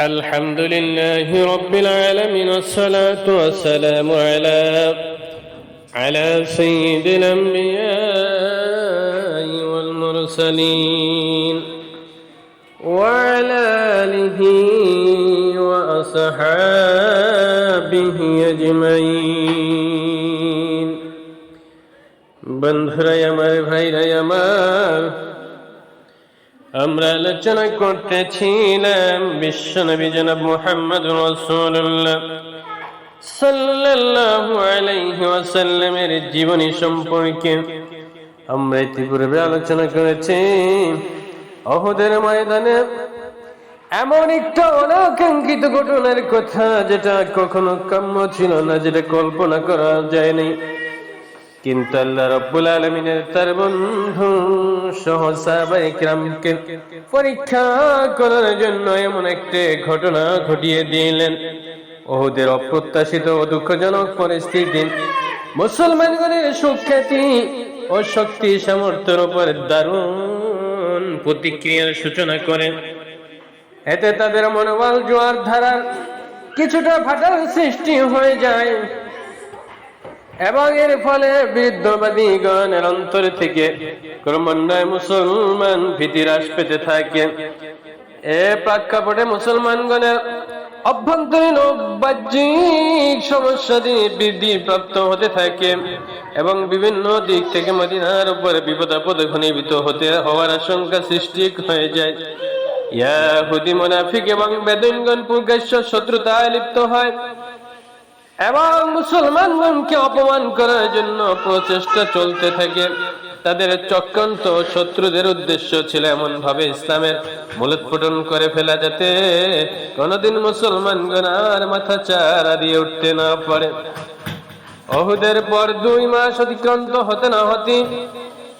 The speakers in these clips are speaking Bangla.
الحمد لله رب العالمين والصلاة والسلام على على سيد الأنبياء والمرسلين وعلى آله وأصحابه أجمعين বন্ধুরাই আমার ভাইরাই আমার আমরা আলোচনা করতেছিলাম বিশ্বনবী জনাব মুহাম্মদ রাসূলুল্লাহ সাল্লাল্লাহু আলাইহি ওয়াসাল্লামের জীবনী সম্পর্কে আমরা ইতিপূর্বে আলোচনা করেছি। অহুদের ময়দানে এমন একটা অনাকাঙ্ক্ষিত ঘটনার কথা যেটা কখনো কাম্য ছিল না, যেটা কল্পনা করা যায়নি। কিন্তু আল্লাহ রব্বুল আলমিনের তার বন্ধু পরীক্ষা করার জন্য এমন একটি ঘটনা ঘটিয়ে দিলেন। ওদের অপ্রত্যাশিত ও দুঃখজনক পরিস্থিতি, মুসলমানগণের সুখ্যাতি ও শক্তি সামর্থ্যের উপর দারুণ প্রতিক্রিয়ার সূচনা করেন। এতে তাদের মনোবল, জোয়ার ধারার কিছুটা ফাটার সৃষ্টি হয়ে যায়। এবং এর ফলে বৃদ্ধবাদীগণের অন্তর থেকে ক্রমান্বয়ে মুসলমান ভীতি হ্রাস পেতে থাকে। এ প্রেক্ষাপটে মুসলমানগণের অভ্যন্তরীণ ও বাহ্যিক বৃদ্ধি প্রাপ্ত হতে থাকে এবং বিভিন্ন দিক থেকে মদিনার উপরে বিপদ আপদ ঘনীভূত হতে হওয়ার আশঙ্কা সৃষ্টি হয়ে যায়। ইয়াহুদি মুনাফিক এবং বেদনগণ প্রকাশ্য শত্রুতায় লিপ্ত হয়। এবং মুসলমানগণকে অপমান করার জন্য প্রচেষ্টা চলতে থাকে। তাদের চক্রান্ত শত্রুদের উদ্দেশ্য ছিল এমন ভাবে ইসলামের মূলোৎপটন করে ফেলা যাতে কোনদিন মুসলমানগণ আর মাথা চারা দিয়ে উঠতে না পারে। অহুদের পর দুই মাস অতিক্রান্ত হতে না হতে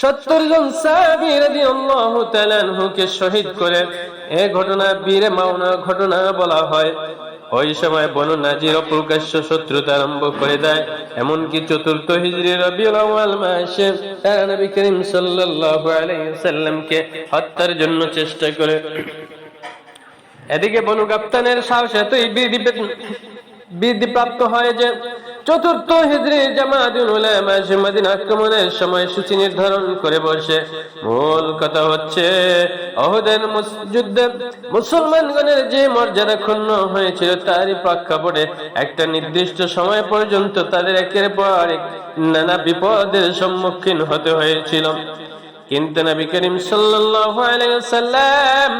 সত্তর জন শহীদ করে এ ঘটনা বীরে মাওনা ঘটনা বলা হয়। ওই সময় নাজির প্রকাশ্য শত্রুতা আরম্ভ করে দেয়। এমনকি চতুর্থ হিজরি রবিউল করিম সাল্লামকে হত্যার জন্য চেষ্টা করে। এদিকে বনু গাপ্তানের সাহস এতই বৃদ্ধি পেত- বৃদ্ধি প্রাপ্ত হয় যে চতুর্থ হিজরি জামাতুল আক্রমণের সময়সূচি নির্ধারণ করে বসে। মূল কথা হচ্ছে অহদের যুদ্ধে মুসলমানগণের যে মর্যাদা ক্ষুণ্ণ হয়েছিল তারই প্রেক্ষাপটে একটা নির্দিষ্ট সময় পর্যন্ত তাদের একের পর এক নানা বিপদের সম্মুখীন হতে হয়েছিল। কিন্তু নবী করিম সাল্লাল্লাহু আলাইহি সাল্লাম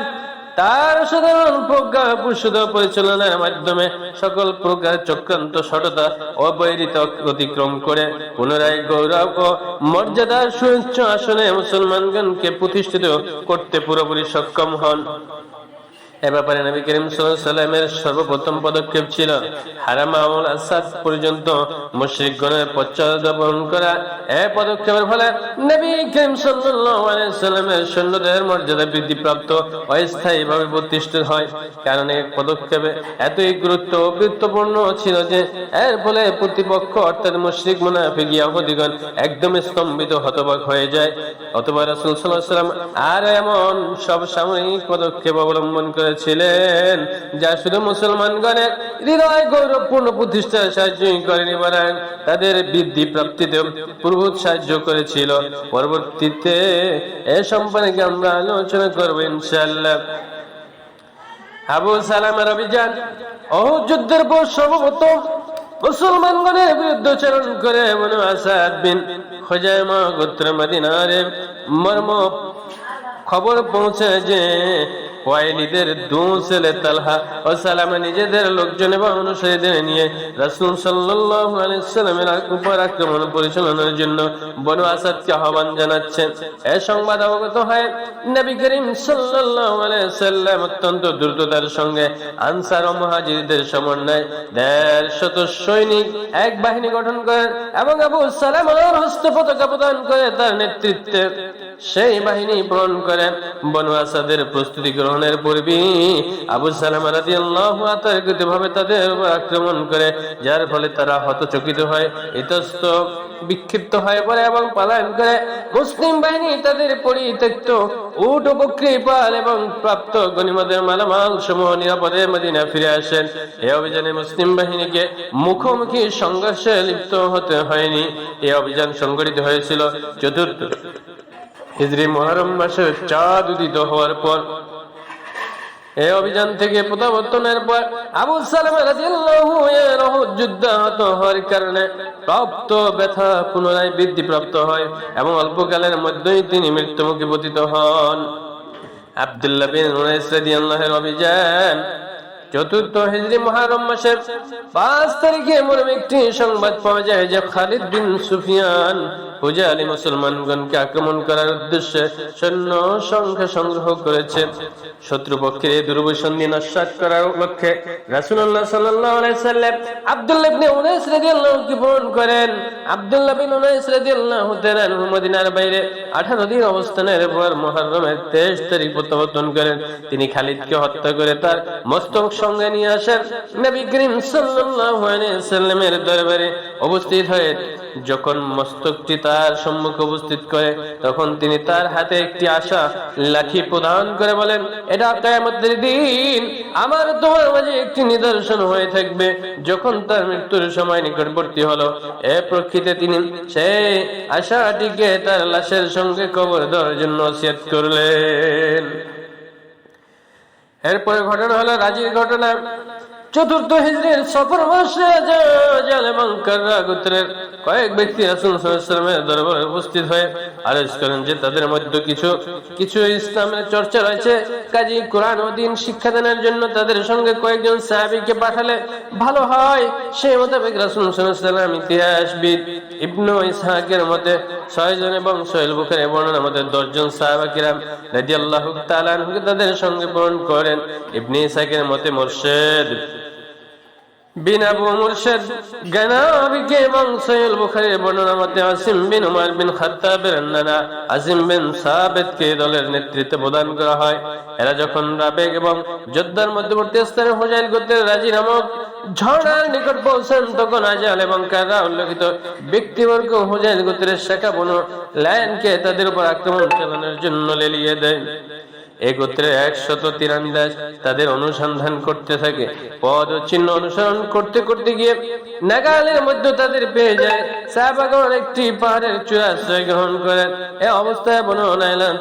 তার সাধারণ প্রজ্ঞা পুষ্ট পরিচালনার মাধ্যমে সকল প্রকার চক্রান্ত সততা অবৈরিত অতিক্রম করে। পুনরায় গৌরব ও মর্যাদার সুচ্ছ আসনে মুসলমানগণকে প্রতিষ্ঠিত করতে পুরোপুরি সক্ষম হন। এ ব্যাপারে নবী করিম সাল্লামের সর্বপ্রথম পদক্ষেপ ছিল হারাম আমল আসাদ পর্যন্ত মুশরিকগণের পশ্চাদপন করা। এ পদক্ষেপের ফলে নবী করিম সাল্লামের সৈন্যদের মর্যাদা বৃদ্ধিপ্রাপ্ত অস্থায়ীভাবে প্রতিষ্ঠিত হয়। কারণ এই পদক্ষেপে এতই গুরুত্ব গুরুত্বপূর্ণ ছিল যে এর ফলে প্রতিপক্ষ অর্থাৎ মুশরিক মুনাফিক ইয়াহুদিগণ একদম স্তম্ভিত হতবাক হয়ে যায়। অথবা রাসূল সাল্লাল্লাহু আলাইহি ওয়াসাল্লাম আর এমন সব সাময়িক পদক্ষেপ অবলম্বন করেছিলেন। যা শুধু মুসলমানগণের হৃদয় গৌরবপূর্ণ প্রতিষ্ঠার সাহায্যই করেনি বরং তাদের বৃদ্ধি প্রাপ্তিতে প্রভূত সাহায্য করেছিল। পরবর্তীতে এ সম্পর্কে আমরা আলোচনা করব ইনশাআল্লাহ। আবু সালামের অভিযান, অহুদ যুদ্ধের পর সর্বপ্রথম মুসলমানগণের বিরুদ্ধে চারণ করে বনু আসাদ বিন খোজাইমা গোত্র মদিনারে মর্ম খবর পৌঁছে যে ওয়াইলিদের দু ছেলে তালহা ও সালামা নিজেদের লোকজন এবং অনুসারীদের নিয়ে রাসূল উপর আক্রমণ পরিচালনার জন্য বনু আসাদকে আহ্বান জানাচ্ছেন। এ সংবাদ অবগত হয় নবী করিম অত্যন্ত দ্রুততার সঙ্গে আনসার ও মুহাজিরদের সমন্বয়ে দেড় শত সৈনিক এক বাহিনী গঠন করেন এবং আবু সালামার হস্তে পতাকা প্রদান করে তার নেতৃত্বে সেই বাহিনী পূরণ করেন বনু আসাদের প্রস্তুতি গ্রহণের পূর্বে আবু সালামা রাদিয়াল্লাহু আতর্কিত ভাবে তাদের উপর আক্রমণ করে, যার ফলে তারা হতচকিত হয়, ইতস্ত, বিক্ষিপ্ত হয়ে পড়ে এবং পালায়ন করে। মুসলিম বাহিনী তাদের পরিত্যক্ত, উট ও পাল এবং প্রাপ্ত গনিমদের মালামাল সমূহ নিরাপদে মদিনা ফিরে আসেন। এই অভিযানে মুসলিম বাহিনীকে মুখোমুখি সংঘর্ষে লিপ্ত হতে হয়নি। এই অভিযান সংগঠিত হয়েছিল চতুর্থ হিজরি মহরম মাসে চাঁদ উদিত হওয়ার পর। এই অভিযান থেকে প্রত্যাবর্তনের পর আবু সালাম এর হওয়ার কারণে প্রাপ্ত ব্যথা পুনরায় বৃদ্ধি প্রাপ্ত হয় এবং অল্পকালের মধ্যেই তিনি মৃত্যুমুখী পতিত হন। আব্দুল্লাহ বিন উনাইস রাদিয়াল্লাহু অভিযান চতুর্থ হিজরি মহারম মাসের পাঁচ তারিখে মরম একটি সংবাদ পাওয়া যায় যে খালিদ বিন সুফিয়ান পূজা আলী মুসলমানগণকে আক্রমণ করার উদ্দেশ্যে সৈন্য সংখ্যা সংগ্রহ করেছে। শত্রুপক্ষের দুর্বসন্ধি করার লক্ষ্যে আলাইহি সাল্লাম আব্দুল্লাহ করেন। আব্দুল্লাহ বিন মদিনার বাইরে 18 দিন অবস্থানের পর মুহররমের 23 তারিখ প্রত্যাবর্তন করেন। তিনি খালিদকে হত্যা করে তার মস্তক সঙ্গে নিয়ে আসেন নবী করিম সাল্লাল্লাহু আলাইহি সাল্লামের দরবারে উপস্থিত হয়ে যখন মস্তকটি তার সম্মুখে উপস্থিত করে, তখন তিনি তার হাতে একটি আশা, লাঠি প্রদান করে বলেন, এটা কায়ামতের দিন আমার তোমার মাঝে একটি নিদর্শন হয়ে থাকবে। যখন তার মৃত্যুর সময় নিকটবর্তী হলো, এ প্রকৃতি তিনি সেই আশাটিকে তার লাশের সঙ্গে কবর দেওয়ার জন্য সেট করলেন। এরপরে ঘটনা হলো রাজির ঘটনা। চতুর্থ হিজরির সফর মাসে জাল কাররা গোত্রের কয়েক ব্যক্তি রাসূল আলাইহি দরবারে উপস্থিত হয়ে আরজ করেন যে তাদের মধ্যে কিছু কিছু ইসলামের চর্চা রয়েছে। কাজী কোরআন ও দিন শিক্ষাদানের জন্য তাদের সঙ্গে কয়েকজন সাহাবীকে পাঠালে ভালো হয়। সেই মোতাবেক রাসূল ওয়াসাল্লাম ইতিহাসবিদ ইবনু ইসহাকের মতে ছয়জন এবং সোহেল বুখারী বর্ণনা মতে দশজন সাহাবা কিরাম রাদিয়াল্লাহু তাআলা আনহুকে তাদের সঙ্গে বরণ করেন। ইবনে ইসহাকের মতে মুরশেদ এবং যোদ্ধার রাজি এবং উল্লেখিত ব্যক্তিবর্গ হোজাইল গোত্রের শাখা বনু লায়নকে তাদের উপর আক্রমণ চালানোর জন্য লেলিয়ে দেয় এই গোত্রের একশত তীরান্দাজ তাদের অনুসন্ধান করতে থাকে। পদ চিহ্ন অনুসরণ করতে করতে গিয়ে নাগালের মধ্যে তাদের পেয়ে যায়। সাহাবাগণ একটি পাহাড়ের চূড়া আশ্রয় গ্রহণ করেন। এ অবস্থায় বনু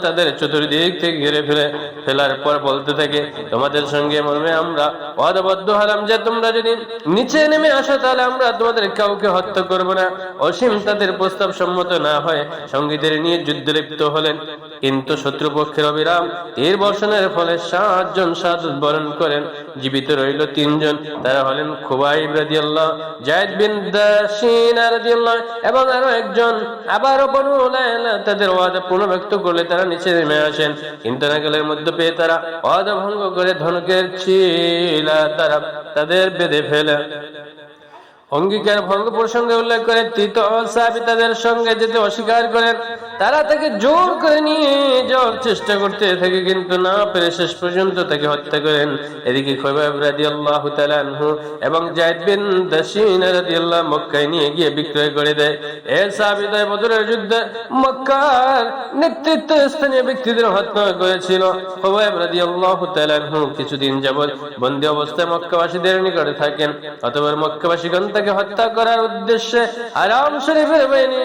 তাদের চতুর্দিক থেকে ঘিরে ফেলে, ফেলার পর বলতে থাকে, তোমাদের সঙ্গে মর্মে আমরা পদবদ্ধ হলাম যে তোমরা যদি নিচে নেমে আসো, তাহলে আমরা তোমাদের কাউকে হত্যা করব না। অসীম তাদের প্রস্তাব সম্মত না হয় সঙ্গীদের নিয়ে যুদ্ধে লিপ্ত হলেন। কিন্তু শত্রুপক্ষের অবিরাম তীর বর্ষণের ফলে সাতজন শাহাদত বরণ করেন। জীবিত রইল তিনজন। তারা হলেন খুবাইব রাদিয়াল্লাহ, জায়েদ বিন দাসিন রাদিয়াল্লাহ এবং আরও একজন। আবারও বনু লায়লা তাদের ওয়াদা পুনর্ব্যক্ত করলে তারা নিচে নেমে আসেন। কিন্তু নাগালের মধ্যে পেয়ে তারা ওয়াদা ভঙ্গ করে ধনুকের ছিলা তারা তাদের বেঁধে ফেলে। অঙ্গীকার ভঙ্গ প্রসঙ্গে উল্লেখ করে তৃতীয় সাহাবী তাদের সঙ্গে যেতে অস্বীকার করেন। তারা তাকে জোর করে নিয়ে যাওয়ার চেষ্টা করতে থাকে, কিন্তু না পেরে শেষ পর্যন্ত তাকে হত্যা করেন। এদিকে এবং নিয়ে গিয়ে বিক্রয় করে কিছুদিন যাবত বন্দী অবস্থায় মক্কাবাসীদের নিকটে থাকেন। অতঃপর মক্কাবাসীগণ তাকে হত্যা করার উদ্দেশ্যে আরাম শরীফের বাহিনী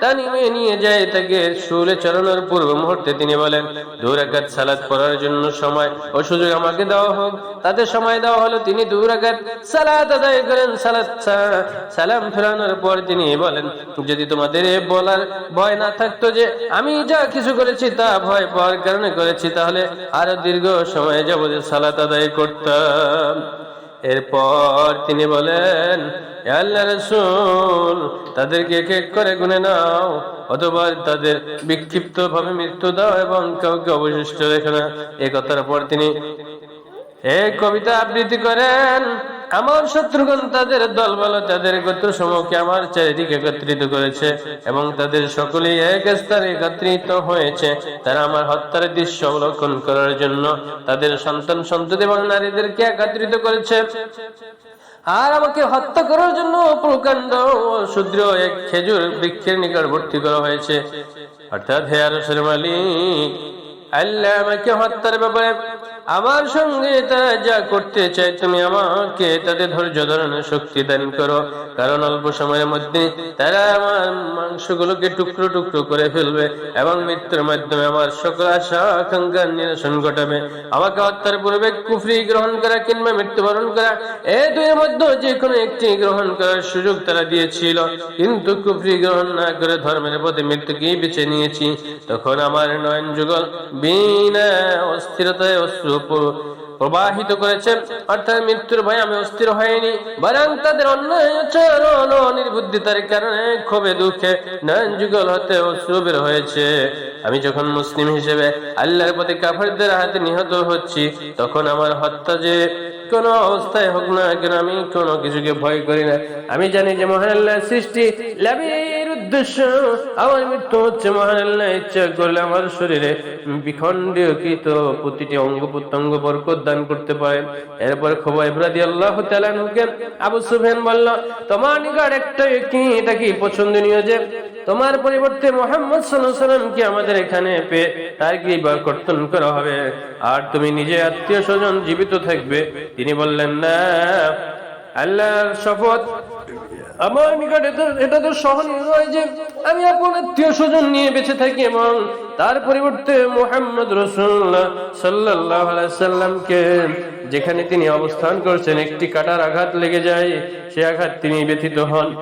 তা নিয়ে যায়, তাকে শুলে চড়ানোর পূর্ব মুহূর্তে তিনি বলেন দুরাকাত সালাত পড়ার জন্য সময় ও সুযোগ আমাকে দেওয়া হোক। তাতে সময় দেওয়া হলো, তিনি দুরাকাত সালাত আদায় করেন, সালাত সা- সালাম ফেরানোর পর তিনি বলেন, যদি তোমাদের বলার ভয় না থাকতো যে আমি যা কিছু করেছি তা ভয় পাওয়ার কারণে করেছি, তাহলে আরও দীর্ঘ সময় যাবত সালাত আদায় করতাম। এরপর তিনি বলেন "হে আল্লাহ রসুল, তাদেরকে এক এক করে গুনে নাও, অথবা তাদের বিক্ষিপ্ত ভাবে মৃত্যু দাও এবং কাউকে অবশিষ্ট রেখে না। এ কথার পর তিনি এই কবিতা আবৃত্তি করেন। আমার শত্রুগণ তাদের দল বলো তাদের গোত্র সমূহকে আমার চারিদিকে একত্রিত করেছে এবং তাদের সকলেই এক স্তরে একত্রিত হয়েছে, তারা আমার হত্যার দৃশ্য অবলোকন করার জন্য তাদের সন্তান, সন্ততি এবং নারীদেরকে একত্রিত করেছে। আর আমাকে হত্যা করার জন্য প্রকাণ্ড শুদ্র এক খেজুর বৃক্ষের নিকটবর্তী করা হয়েছে। অর্থাৎ হে মালিক, আল্লাহ আমাকে হত্যার ব্যাপারে আমার সঙ্গে তারা যা করতে চায় তুমি আমাকে তাদের ধৈর্য ধরনের শক্তি দান করো। কারণ অল্প সময়ের মধ্যে তারা আমার মাংসগুলোকে টুকরো টুকরো করে ফেলবে এবং মৃত্যুর মাধ্যমে আমার সকল আশা আকাঙ্ক্ষার নিরসন ঘটাবে। আমাকে হত্যার পূর্বে কুফরি গ্রহণ করা কিংবা মৃত্যুবরণ করা এই দুইয়ের মধ্যে যে কোনো একটি গ্রহণ করার সুযোগ তারা দিয়েছিল। কিন্তু কুফরি গ্রহণ না করে ধর্মের পথে মৃত্যুকেই বেছে নিয়েছি। তখন আমার নয়ন যুগল বিনা অস্থিরতায় প- প্রবাহিত করেছে। অর্থাৎ মৃত্যুর ভয় আমি অস্থির হয়নি। বরং তাদের অন্যায় নির্বুদ্ধিতার কারণে ক্ষোভে দুঃখে যুগল হতে অশ্রু হয়েছে। আমি যখন মুসলিম হিসেবে আল্লাহর প্রতি কাফেরদের হাতে নিহত হচ্ছি, তখন আমার হত্যা যে কোন অবস্থায় হোক না কেন আমি কোনো কিছুকে ভয় করি না। আমি জানি যে মহান আল্লাহ সৃষ্টি লাভের উদ্দেশ্য। আমার মৃত্যু হচ্ছে মহান আল্লাহ ইচ্ছা করলে আমার শরীরে বিখণ্ডিত প্রতিটি অঙ্গ প্রত্যঙ্গ বরকত দান করতে পারে। এরপর খবর ইব্রাদি আল্লাহ তালানুকে আবু সুফেন বলল, তোমার নিকট একটা কি এটা কি পছন্দনীয় যে? তোমার পরিবর্তে মোহাম্মদ সাল্লাম কি আমাদের এখানে পেয়ে তার কি কর্তন করা হবে? আর তুমি নিজে আত্মীয় স্বজন জীবিত থাকবে? তিনি বললেন, না। আল্লাহর শপথ আমার নিকট এটা- তো সহনীয় নয় যে আমি আপন আত্মীয় স্বজন নিয়ে বেঁচে থাকি এবং তার পরিবর্তে মোহাম্মদ রসুল্লাহ সাল্লাহ সাল্লামকে যেখানে তিনি অবস্থান করছেন, একটি কাটার আঘাত লেগে যায়, সে আঘাত তিনি ব্যথিত হন।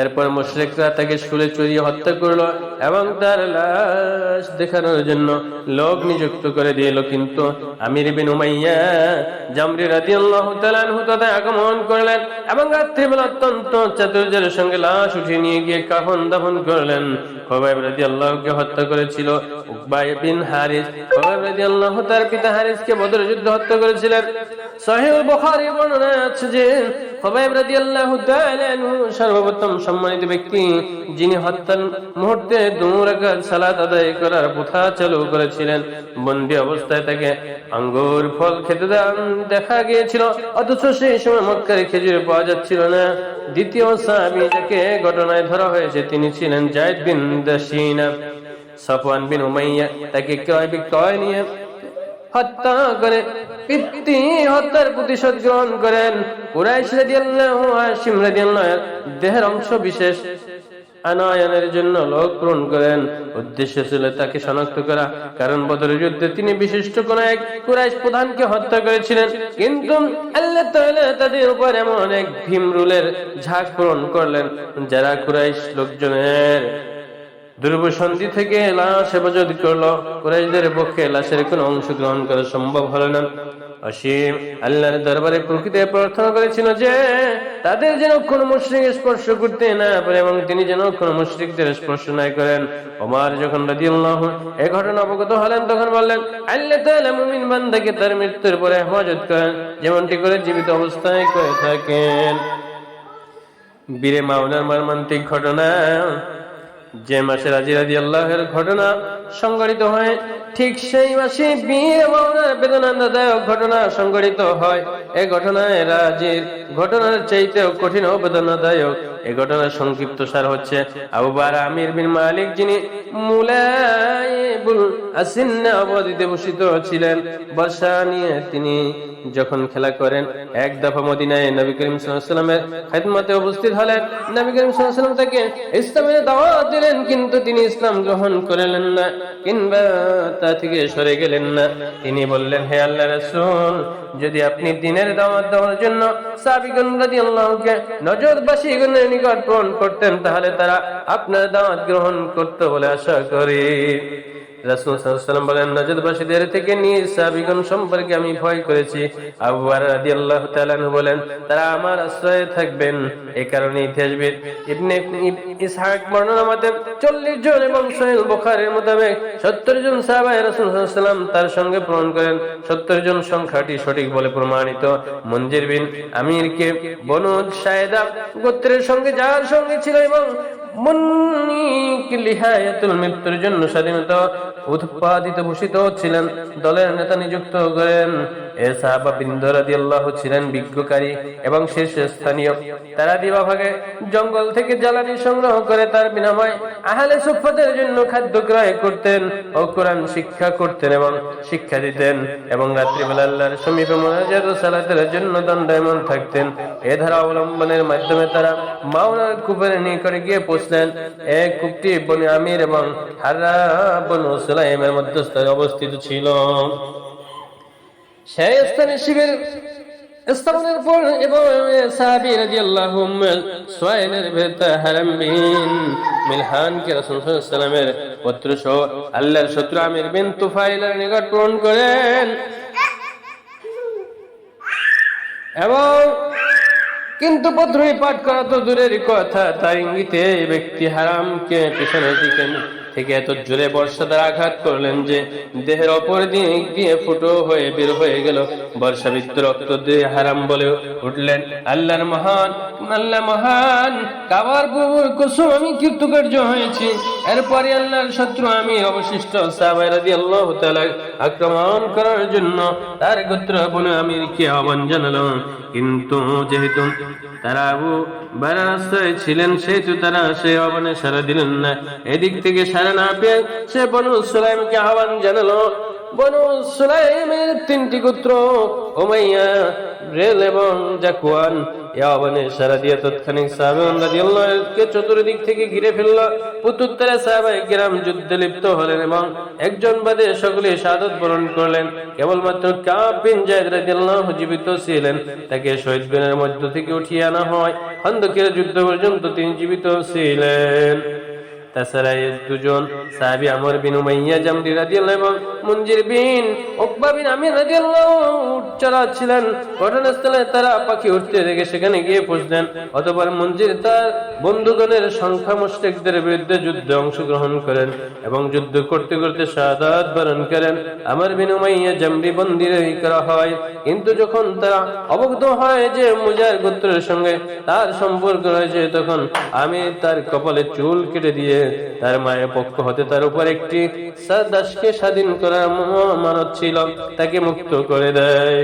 এরপর মুশরিকরা তাকে শুলে চড়িয়ে হত্যা করল এবং তার লাশ দেখানোর জন্য লোক নিযুক্ত করে দিল। কিন্তু আমির বিন উমাইয়া জামরি রাদিয়াল্লাহু তাআলা আনহু তাতে আগমন করলেন এবং রাত্রিবেলা অত্যন্ত চাতুর্যের সঙ্গে লাশ উঠিয়ে নিয়ে গিয়ে কাফন দাফন করলেন। খোবাইব রাদিয়াল্লাহুকে হত্যা করেছিল উকবাই বিন হারিস। খোবাইব রাদিয়াল্লাহু তার পিতা হারিসকে বদর যুদ্ধে হত্যা করেছিলেন। করেছিলেন। বন্দি অবস্থায় তাকে আঙ্গুর ফল খেতে দেখা গিয়েছিল, অথচ সেই সময় মক্কার খেজুর পাওয়া যাচ্ছিল না। দ্বিতীয় সাহাবী যাকে ঘটনায় ধরা হয়েছে, তিনি ছিলেন Zayd bin Dathinah Safwan bin Umayya তাকে ক্রয় বিক্রয় নিয়ে হত্যা করে দেহের অংশ বিশেষ আনয়নের জন্য লোক পূরণ করেন। উদ্দেশ্য ছিল তাকে শনাক্ত করা। কারণ বদরের যুদ্ধে তিনি বিশিষ্ট কোন এক কুরাইশ প্রধানকে হত্যা করেছিলেন। কিন্তু তাদের উপর এমন এক ভীমরুলের ঝাঁক পূরণ করলেন, যারা কুরাইশ লোকজনের দুর্বসন্ধি থেকে লাশ হেফাজত করল। কুরাইশদের পক্ষে লাশের কোনো অংশ গ্রহণ করা সম্ভব হলো না। অসীম আল্লাহর দরবারে প্রকৃতি প্রার্থনা করেছিল যে, তাদের যেন কোন মুশ্রিক স্পর্শ করতে না পারে এবং তিনি যেন কোন মুশ্রিকদের স্পর্শ না করেন। ওমার যখন রাদিয়াল্লাহু এই ঘটনা অবগত হলেন, তখন বললেন, আল্লাহ তাআলা মুমিন বান্দাকে তার মৃত্যুর পরে হেফাজত করেন, যেমনটি করে জীবিত অবস্থায় করে থাকেন। বীরে মাওলার মর্মান্তিক ঘটনা যে মাসে রাজি রাজি আল্লাহের ঘটনা সংগঠিত হয়। ঠিক সেই মাসে বিয়ে মৌনার বেদনাদায়ক ঘটনা সংগঠিত হয়। এই ঘটনায় রাজের ঘটনার চাইতেও কঠিন বেদনাদায়ক। এই ঘটনার সংক্ষিপ্ত সার হচ্ছে আবু বার আমির বিন মালিক, যিনি অবধিতে ভূষিত ছিলেন। বর্ষা নিয়ে তিনি যখন খেলা করেন, এক দফা মদিনায় নবী করিম সাল্লামের খেদমতে উপস্থিত হলেন। নবী করিম সাল্লাম তাকে ইসলামের দাওয়াত দিলেন, কিন্তু তিনি ইসলাম গ্রহণ করলেন না। কিংবা তা থেকে সরে গেলেন না। তিনি বললেন, হে আল্লাহ রসুন যদি আপনি দিনের দাওয়াত দেওয়ার জন্য সাবিগুন রাদিয়াল্লাহুকে নজরবাসীগণের নিকট গ্রহণ করতেন, তাহলে তারা আপনার দাওয়াত গ্রহণ করতে বলে আশা করি। তারা আমার আশ্রয়ে থাকবেন। এই কারণে ইতিহাসবিদ ইবনে ইসহাক বর্ণনা মতে 40 জন এবং সহিহ বুখারীর মোতাবেক 70 জন সাহাবা রাসূল সাল্লাল্লাহু তার সঙ্গে প্রেরণ করেন। 70 জন সংখ্যাটি সঠিক বলে প্রমাণিত। মঞ্জির বিন আমিরকে বনু সায়দা গোত্রের সঙ্গে, যার সঙ্গে ছিল এবং মৃত্যুর জন্য স্বাধীনতা উৎপাদিত ভূষিত ছিলেন। দলের নেতা নিযুক্ত করেন এ শিক্ষা করতেন এবং শিক্ষা দিতেন এবং রাত্রিবেলা আল্লাহর সমীপে জন্য দণ্ডায়মন থাকতেন। এ ধারা অবলম্বনের মাধ্যমে তারা মাওনার নিকটে গিয়ে পৌঁছলেন। কূপটি বনে আমির এবং হারা বনু মধ্যস্থলে অবস্থিত ছিল। সেই স্থানে স্থাপনের পর এবং সুয়াইলের ভেতর মিলহান কে পুত্র আল্লাহর শত্রু আমির বিন তুফাইলের নিকট প্রেরণ করেন। এবং কিন্তু পত্রই পাঠ করা তো দূরের কথা, তার ইঙ্গিতে ব্যক্তি হারামকে পিছনের দিকে থেকে এত জোরে বর্ষা দ্বারা আঘাত করলেন যে দেহের অপর দিক দিয়ে ফুটো হয়ে বের হয়ে গেল। বর্ষা বৃত্ত রক্ত দিয়ে হারাম বলে উঠলেন। আল্লাহর মহান আল্লাহ মহান, কাবার কুসুম, আমি কীর্তকার্য হয়েছি। এরপরে আল্লাহর শত্রু আমি অবশিষ্ট সাহাবাই তাআলা আক্রমণ করার জন্য তার গোত্র বনে আমিরকে আহ্বান জানালাম। কিন্তু যেহেতু তারা আবু বারার ছিলেন, সেহেতু তারা সে আহ্বানে সারা দিলেন না। এদিক থেকে সারা না পেয়ে সে বনু সুলাইমকে আহ্বান জানালো। বনু সুলাইমের তিনটি গোত্র ওমাইয়া রেল এবং জাকুয়ান। চতুর্দিক থেকে ঘিরে ফেলল। পুতুত্তরে কিরাম যুদ্ধে লিপ্ত হলেন এবং একজন বাদে সকলে শাহাদত বরণ করলেন। কেবলমাত্র রাদিয়াল্লাহু জীবিত ছিলেন। তাকে শহীদ বিনের মধ্য থেকে উঠিয়ে আনা হয়। খন্দকের যুদ্ধ পর্যন্ত তিনি জীবিত ছিলেন। তাছাড়া দুজন এবং বিন ঘটনাস্থলে তারা পাখি উঠতে দেখে সেখানে গিয়ে তার বন্ধুগণের সংখ্যা বিরুদ্ধে যুদ্ধে অংশগ্রহণ করেন এবং যুদ্ধ করতে করতে শাহাদাত বরণ করেন। আমর বিন উমাইয়া জামরি বন্দী করা হয়। কিন্তু যখন তারা অবগত হয় যে মুজার গোত্রের সঙ্গে তার সম্পর্ক রয়েছে, তখন আমি তার কপালে চুল কেটে দিয়ে তার মায়ের পক্ষ হতে তার উপর একটি দাসকে স্বাধীন করার মানত ছিল, তাকে মুক্ত করে দেয়।